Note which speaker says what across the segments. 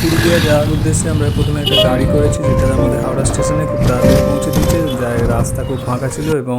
Speaker 1: পুরুলিয়া যাওয়ার উদ্দেশ্যে আমরা প্রথমে একটা গাড়ি করেছি, যেটা আমাদের হাওড়া স্টেশনে খুব তাড়াতাড়ি পৌঁছে দিচ্ছে যাই রাস্তা খুব ফাঁকা ছিল এবং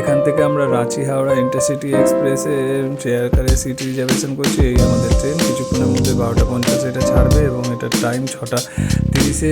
Speaker 1: এখান থেকে আমরা রাঁচি হাওড়া ইন্টারসিটি এক্সপ্রেসে চেয়ার কারে সিট রিজার্ভেশন করছি। এই আমাদের ট্রেন কিছুক্ষণের মধ্যে বারোটা পঞ্চাশে এটা ছাড়বে এবং এটার টাইম ছটা তিরিশে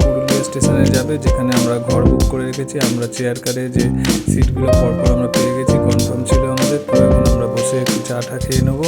Speaker 1: পুরুলিয়া স্টেশনে যাবে, যেখানে আমরা ঘর বুক করে রেখেছি। আমরা চেয়ার কারে যে সিটগুলো পরপর আমরা পেয়ে গেছি, কনফার্ম ছিল আমাদের। বসে একটু চা টা খেয়ে নেব।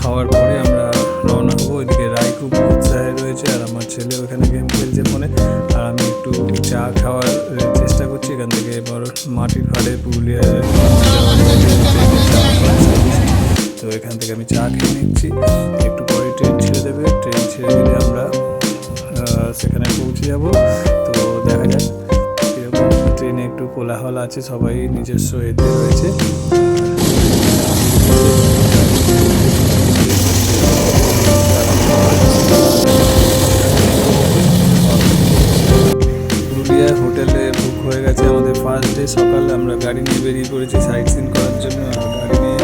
Speaker 1: খাওয়ার পরে আমরা রওনা হব। ওইদিকে রাই খুব উৎসাহে রয়েছে আর আমার ছেলে ওখানে গেম খেলছে ফোনে। আর আমি একটু চা খাওয়ার চেষ্টা করছি। এখান থেকে এবার মাটির ফাড়ে পুরুলিয়া তো এখান থেকে আমি চা খেয়ে নিচ্ছি। একটু পরে ট্রেন ছেড়ে দেবে। ট্রেন ছেড়ে দিলে আমরা সেখানে পৌঁছে যাব। তো দেখা যাক। ট্রেনে একটু কোলাহল আছে। সবাই নিজস্ব এতে রয়েছে। হোটেলে বুক হয়ে গেছে আমাদের ফার্স্ট সকালে আমরা গাড়ি নিয়ে বেরিয়ে পড়েছি সাইট সিন করার জন্য। গাড়ি নিয়ে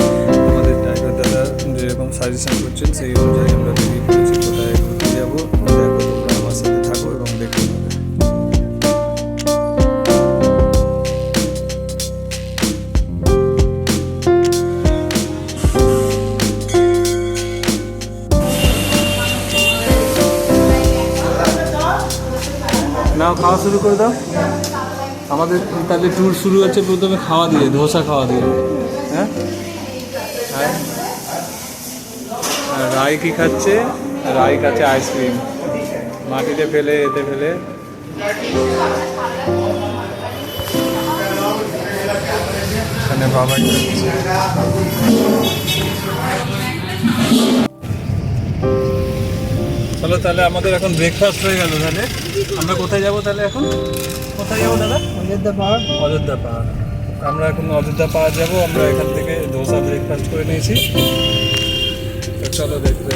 Speaker 1: আমাদের ড্রাইভার দাদা যেরকম সাজেশন করছেন, সেই অনুযায়ী আমরা বেরিয়ে নাও খাওয়া শুরু করে দাও। আমাদের তাহলে ট্যুর শুরু হচ্ছে, প্রথমে খাওয়া দিয়ে, ধোসা খাওয়া দিয়ে। হ্যাঁ? হ্যাঁ। রাই কি খাচ্ছে? রাই খাচ্ছে আইসক্রিম মাটিতে ফেলে, এতে ফেলে। বাবা চলো তাহলে আমাদের এখন ব্রেকফাস্ট হয়ে গেল তাহলে। আমরা কোথায় যাব তাহলে এখন? কোথায় যাব দাদা?
Speaker 2: অযোধ্যা পাহাড়।
Speaker 1: অযোধ্যা পাহাড়। আমরা এখন অযোধ্যা পাহাড় যাব। আমরা এখান থেকে ধোসা ব্রেকফাস্ট করে নিয়েছি। চলো দেখতে।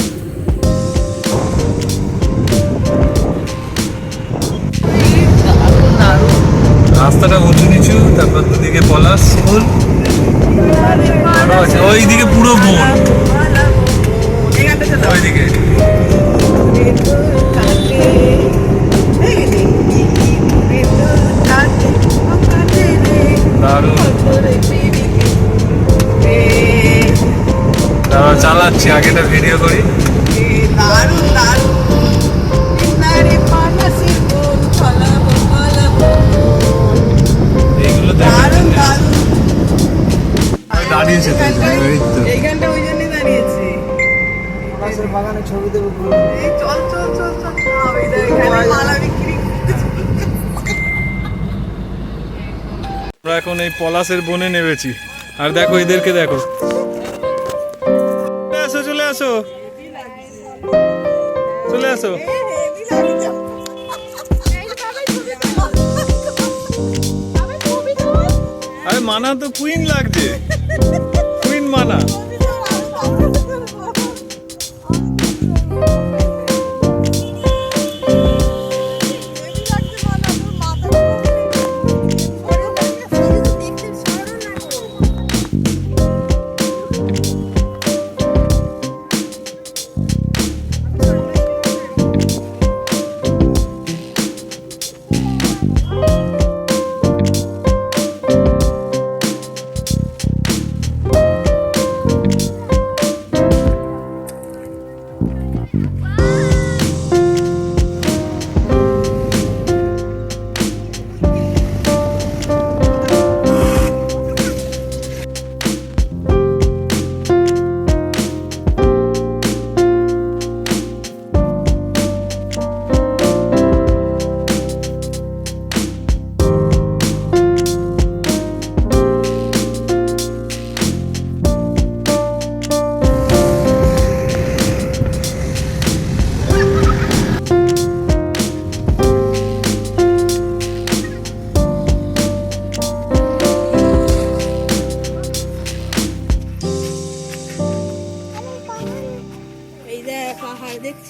Speaker 1: রাস্তাটা উঁচু নিচু তারপর দুদিকে পলাশ ফুল। ওইদিকে পুরো বন। ওইদিকে। দাঁড়া চালাচ্ছি আগেটা ভিডিও করি।
Speaker 2: দারুণ দারুণ। ইন্দারে পানাসি
Speaker 3: পাশের বাগানে ছবি দেবো
Speaker 2: চল চল চল চল। চল এই দেখ, এখানে মালা বিক্রি
Speaker 1: আমরা এখন এই পলাশের বনে নেমেছি। আর দেখো এদেরকে দেখো। চলে আসো চলে আসো। চলে আসো। আরে মানা তো কুইন লাগছে। কুইন মানা।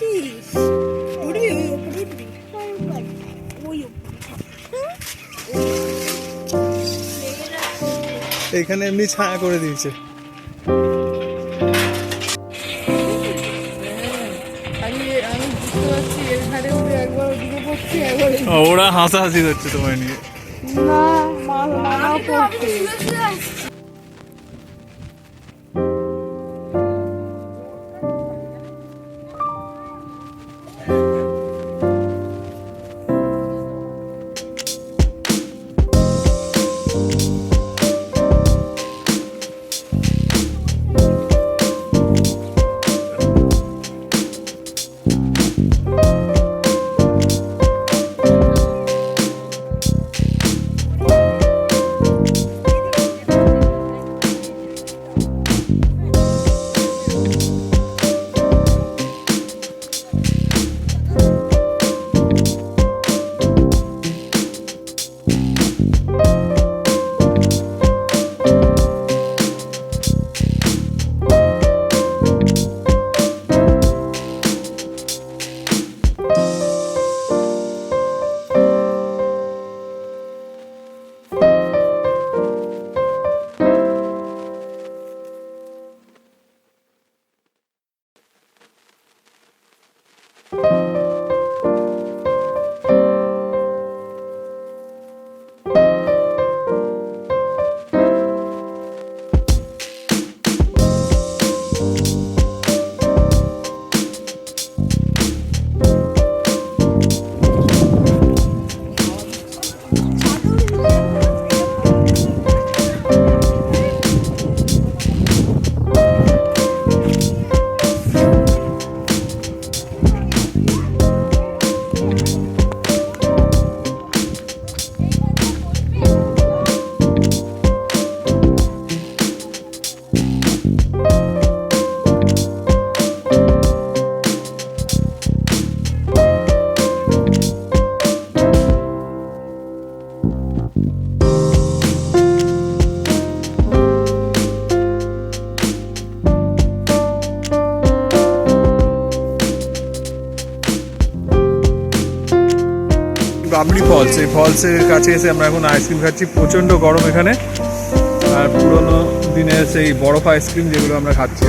Speaker 2: দেখছিস উঠবি ওই উপরে উঠবি ওই
Speaker 1: এখানে এমনি ছায়া করে দিয়েছে। ওরা হাসাহাসি করছে তোমায় নিয়ে।
Speaker 2: না মা পড়ছে
Speaker 1: Bye. ফলস এই ফলসের কাছে এসে আমরা এখন আইসক্রিম খাচ্ছি। প্রচণ্ড গরম এখানে। আর পুরোনো দিনের সেই বরফ আইসক্রিম যেগুলো আমরা খাচ্ছি।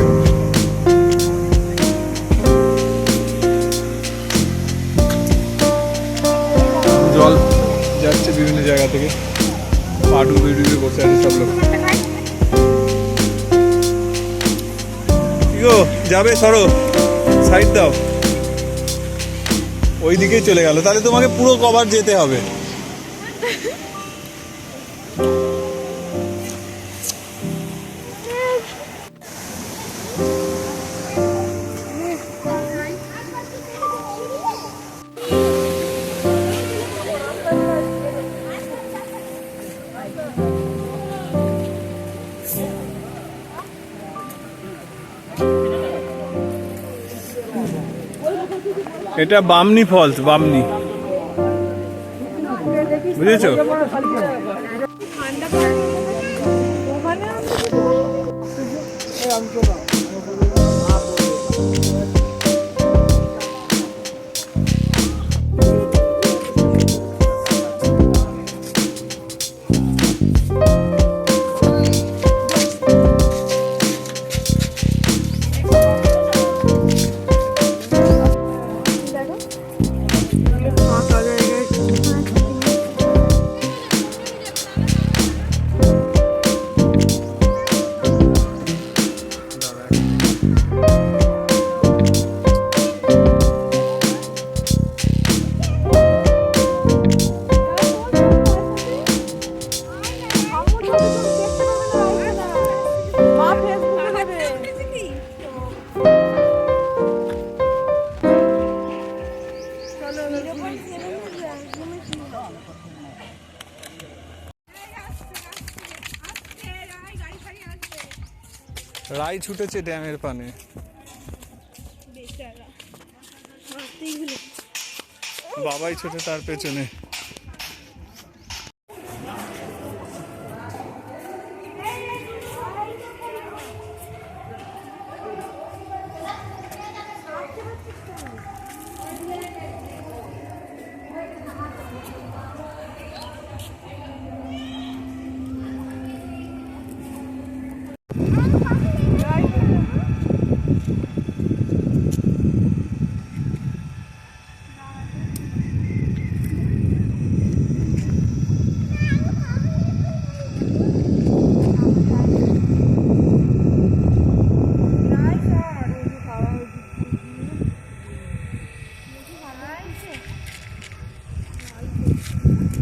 Speaker 1: জল যাচ্ছে বিভিন্ন জায়গা থেকে। পাটু বিড়ুবে বসে আছে সব লোক। যাবে সরো। সাইড দাও। ওই দিকেই চলে গেল। তাহলে তোমাকে পুরো কভার যেতে হবে। এটা বামনি ফলস বামনি। বুঝেছ?
Speaker 2: ফাঁকা
Speaker 1: রাই ছুটেছে ড্যামের পানে। বাবাই ছুটে তার পেছনে।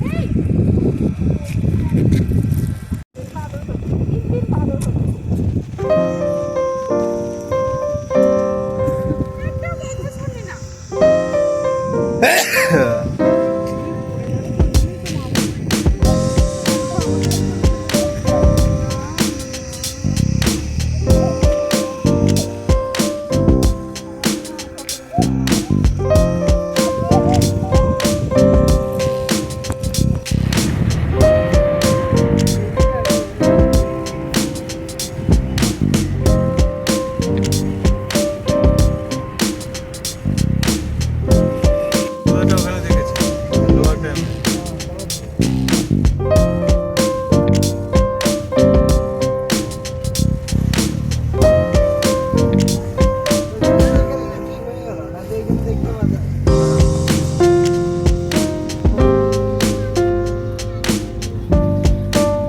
Speaker 3: Hey! know how